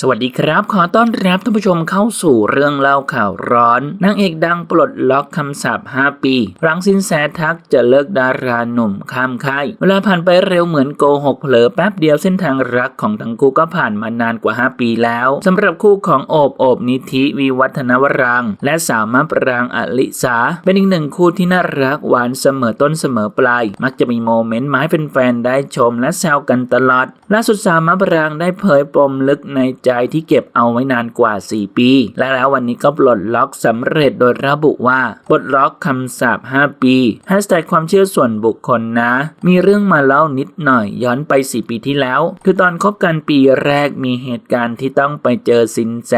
สวัสดีครับ ขอต้อนรับท่านผู้ชมเข้าสู่เรื่องเล่าข่าวร้อนนางเอกดังปลดล็อกคำสาป5 ปีหลังสินแสทักจะเลิกดาราหนุ่มข้ามค่ายเวลาผ่านไปเร็วเหมือนโกหกเผลอแป๊บเดียวเส้นทางรักของทั้งคู่ก็ผ่านมานานกว่า 5 ปีแล้วสำหรับคู่ของโอบโอบนิธิวิวัฒนวรัง และสาวมะปรางอลิสา เป็นอีกหนึ่งคู่ที่น่ารักหวานเสมอต้นเสมอปลาย มักจะมีโมเมนต์มาให้แฟนๆได้ชมและแซวกันตลอดล่าสุดสาวมะปรางได้เผยปมลึกในใจที่เก็บเอาไว้นานกว่า 4 ปี และแล้ววันนี้ก็ปลดล็อกสำเร็จโดยระบุว่าปลดล็อกคำสาป5 ปีแฮชแท็กความเชื่อส่วนบุคคลนะ มีเรื่องมาเล่านิดหน่อยย้อนไป 4 ปีที่แล้ว คือตอนคบกันปีแรกมีเหตุการณ์ที่ต้องไปเจอสินแส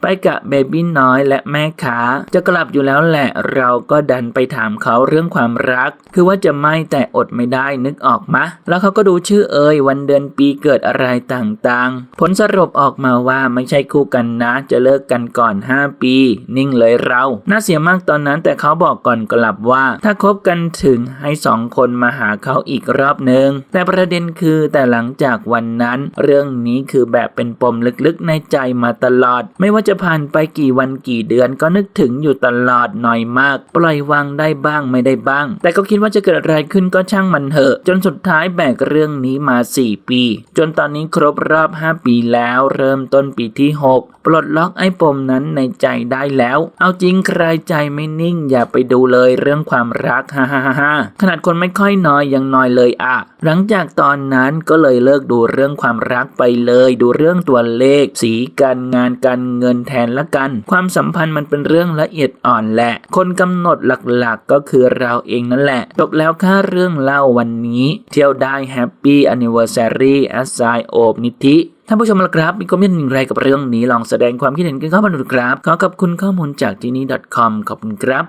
ไปกับเบบี้น้อยและแม่ค้า จะกลับอยู่แล้วแหละเราก็ดันไปถามเขาเรื่องความรัก คือว่าจะไม่แต่อดไม่ได้นึกออกมะ แล้วเขาก็ดูชื่อเอ่ยวันเดือนปีเกิดอะไรต่างๆ ผลสรุปออกมาว่าไม่ใช่คู่กันนะ จะเลิกกันก่อน 5 ปี นิ่งเลยเรา น่าเสียมากตอนนั้นแต่เขาบอกก่อนกลับว่า ถ้าคบกันถึงให้สองคนมาหาเขาอีกรอบหนึ่งแต่ประเด็นคือแต่หลังจากวันนั้น เรื่องนี้คือแบบเป็นปมลึกๆในใจมาตลอด ไม่ว่าจะผ่านไปกี่วันกี่เดือนก็นึกถึงอยู่ตลอดหน่อยมาก ปล่อยวางได้บ้างไม่ได้บ้าง แต่ก็คิดว่าจะเกิดอะไรขึ้นก็ช่างมันเถอะ จนสุดท้ายแบกเรื่องนี้มา 4 ปี จนตอนนี้ครบรอบ 5 ปีแล้วเริ่มต้นปีที่ 6 ปลดล็อกไอ้ปมนั้นในใจได้แล้ว เอาจริงใครใจไม่นิ่งอย่าไปดูเลยเรื่องความรักฮ่าฮ่าฮ่าขนาดคนไม่ค่อยน้อยยังน้อยเลยอะหลังจากตอนนั้นก็เลยเลิกดูเรื่องความรักไปเลย ดูเรื่องตัวเลข สีการงานการเงินแทนละกัน ความสัมพันธ์มันเป็นเรื่องละเอียดอ่อนแหละ คนกำหนดหลักๆก็คือเราเองนั่นแหละ จบแล้วค่าเรื่องเล่าวันนี้ เที่ยวได้แฮปปี้อนนิเวอร์แซรีแอสไซโอบนิธิ ท่านผู้ชมละครับ มีความคิดเห็นอย่างไรกับเรื่องนี้ลองแสดงความคิดเห็นกันเข้ามาดูครับ ขอขอบคุณข้อมูลจากที่นี่ .com ขอบคุณครับ